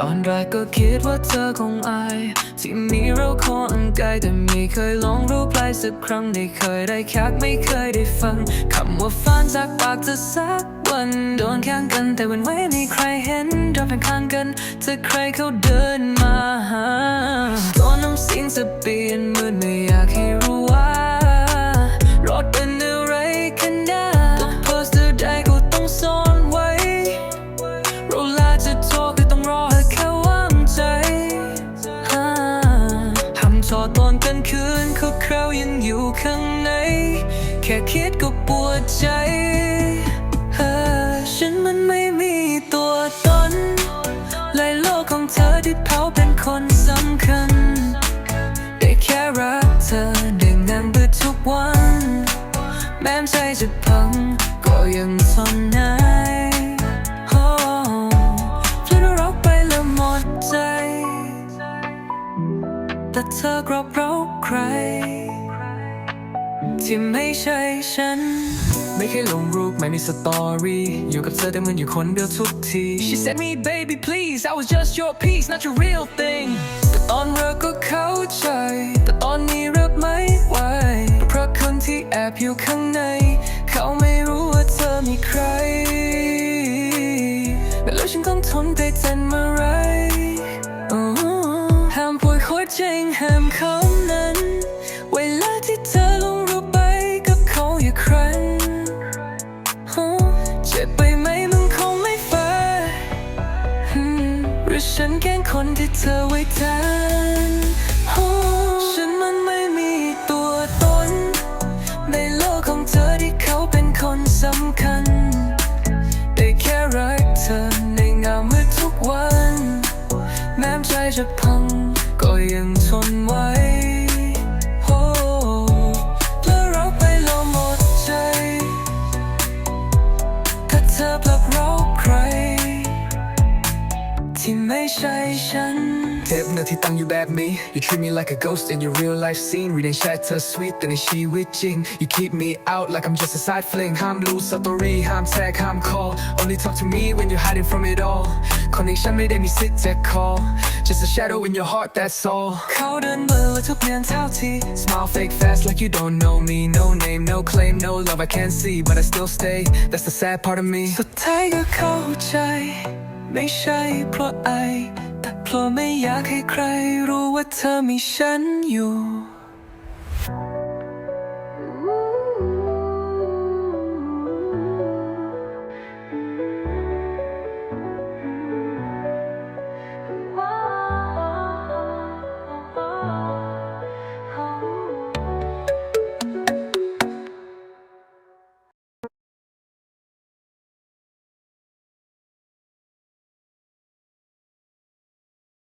ตอนแรกก็คิดว่าเธอคงอายที่มีเราคงอังกายแต่ไม่เคยลองรูปไลน์สักครั้งได้เคยได้แค่ไม่เคยได้ฟังคำว่าฝันจากปากจะสักวันโดนแข่งกันแต่วันไว้ไม่ใครเห็นเราเป็นข้างกันจะใครเขาเดินมาหา ยังอยู่ข้างใน แค่คิดก็ปวดใจเฮ้อฉันมันไม่มีตัวตนเลยโลกของเธอที่เผาเป็นคนสำคัญ ได้แค่รักเธอได้นั่งเบื่อทุกวัน แม้ใจจะพัง แต่เธอกลับเราใคร ที่ไม่ใช่ฉัน ไม่เคยลงรูปไม่มีสตอรี่อยู่กับเธอแต่เหมือนอยู่คนเดียวทุกที She said me baby please I was just your piece not your real thing แต่ตอนเลิกก็เข้าใจ แต่ตอนนี้เลิกไม่ไหวเพราะคนที่แอบอยู่ข้างใน เขาไม่รู้ว่าเธอมีใครแล้วฉันต้องทนไปจนเมื่อไร ป่วยหัวใจห้ามเขานั้น เวลาที่เธอลงรูปไปกับเขาอีกครั้งเจ็บไปไหมมันคงไม่แฟร์หรือฉันแกล้งคนที่เธอไว้แทนฉันมันไม่มีตัวตน ในโลกของเธอที่เขาเป็นคนสำคัญ ได้แค่รักเธอในเงามืดทุกวัน แม้ใจจะพัง ยังทนไว้ ที่ไม่ใช่ฉัน เทปเนื้อที่ตั้งอยู่แบบนี้ You treat me like a ghost in your real life scene รีดในแชทเธอ sweet แต่ในชีวิตจริง You keep me out like I'm just a side fling ห้ามรู้ story ห้ามแท็กห้าม call Only talk to me when you're hiding from it all คนอย่างฉันไม่ได้มีสิทธิ์จะ call Just a shadow in your heart that's all เขาเดินเบอร์และทุกเนียนเท่าที Smile fake fast like you don't know me No name, no claim, no love I can't see But I still stay That's the sad part of me สุดท้ายก็เข้าใจ ไม่ใช่เพราะไอ แต่เพราะไม่อยากให้ใครรู้ว่าเธอมีฉันอยู่